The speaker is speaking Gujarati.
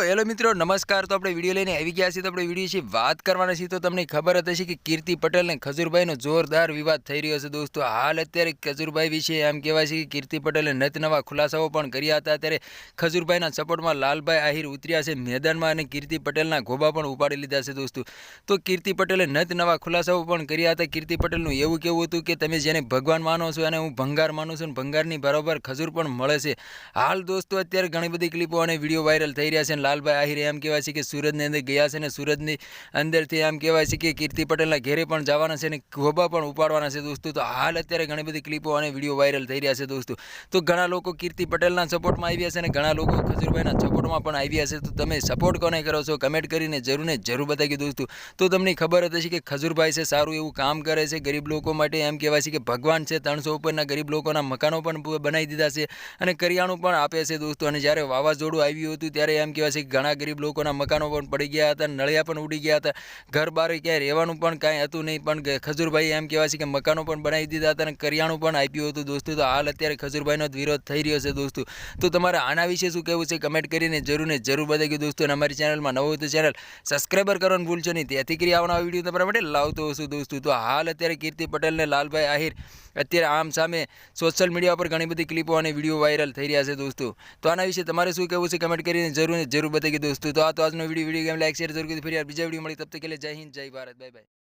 તો હેલો મિત્રો, નમસ્કાર. તો આપણે વીડિયો લઈને આવી ગયા છીએ. તો આપણે વીડિયો વિશે વાત કરવાના છીએ. તો તમને ખબર હતી કે કીર્તિ પટેલ અને ખજૂરભાઈનો જોરદાર વિવાદ થઈ રહ્યો છે દોસ્તો. હાલ અત્યારે ખજુરભાઈ વિશે એમ કહેવાય છે કે કીર્તિ પટેલે નત નવા ખુલાસાઓ પણ કર્યા હતા. ત્યારે ખજૂરભાઈના સપોર્ટમાં લાલભાઈ આહિર ઉતર્યા છે મેદાનમાં અને કીર્તિ પટેલના ગોબા પણ ઉપાડી લીધા છે દોસ્તો. તો કીર્તિ પટેલે નત નવા ખુલાસાઓ પણ કર્યા હતા. કીર્તિ પટેલનું એવું કેવું હતું કે તમે જેને ભગવાન માનો છો અને હું ભંગાર માનું છું અને ભંગારની બરોબર ખજૂર પણ મળે છે. હાલ દોસ્તો અત્યારે ઘણી બધી ક્લિપો અને વીડિયો વાયરલ થઈ રહ્યા છે લાલભાઈ આહિરે એમ કહેવાય છે કે સુરતની અંદર ગયા છે ને સુરતની અંદરથી એમ કહેવાય છે કે કીર્તિ પટેલના ઘેરે પણ જવાના છે અને ખોબા પણ ઉપાડવાના છે દોસ્તો. તો હાલ અત્યારે ઘણી બધી ક્લિપો અને વીડિયો વાયરલ થઈ રહ્યા છે દોસ્તો. તો ઘણા લોકો કીર્તિ પટેલના સપોર્ટમાં આવ્યા છે અને ઘણા લોકો ખજુરભાઈના સપોર્ટમાં પણ આવ્યા છે. તો તમે સપોર્ટ કોને કરો છો? કમેન્ટ કરીને જરૂર ને જરૂર બતાવી દોસ્તો. તો તમને ખબર જ હશે કે ખજૂરભાઈ છે, સારું એવું કામ કરે છે, ગરીબ લોકો માટે એમ કહેવાય છે કે ભગવાન છે, ત્રણસો ઉપરના ગરીબ લોકોના મકાનો પણ બનાવી દીધા છે અને કરિયાણું પણ આપે છે દોસ્તો. અને જ્યારે વાવાઝોડું આવ્યું હતું ત્યારે એમ કહેવાય છે ઘણા ગરીબ લોકોના મકાનો પણ પડી ગયા હતા, નળિયા પણ ઉડી ગયા હતા. ઘર બાર ક્યાંય રહેવાનું પણ કાંઈ હતું નહીં, પણ ખજૂરભાઈ એમ કહેવાય છે કે મકાનો પણ બનાવી દીધા હતા અને કરિયાણું પણ આપ્યું હતું. દોસ્તો, તો હાલ અત્યારે ખજૂરભાઈનો વિરોધ થઈ રહ્યો છે દોસ્તો. તો તમારે આના વિશે શું કહેવું છે કમેન્ટ કરીને જરૂર ને જરૂર બતાવી દોસ્તો. અને અમારી ચેનલમાં નવો તો ચેનલ સબસ્ક્રાઈબર કરવાનું ભૂલશો નહીં. તેથી કરી આવવાના વીડિયો તમારા માટે લાવતો હશું દોસ્તો. તો હાલ અત્યારે કીર્તિ પટેલ ને લાલભાઈ આહિર અત્યારે આમ સામે સોશિયલ મીડિયા પર ઘણી બધી ક્લિપો અને વીડિયો વાયરલ થઈ રહ્યા છે દોસ્તો. તો આના વિશે તમારે શું કહેવું છે કમેન્ટ કરીને જરૂર ને જરૂર બતાવી દોસ્તો, તો આ તો આજનો video video game like share જરૂર કરી ફરી યાર બીજા વીડિયો મળી, તબ તક કે લે જય હિન્દ, જય ભારત બાય બાય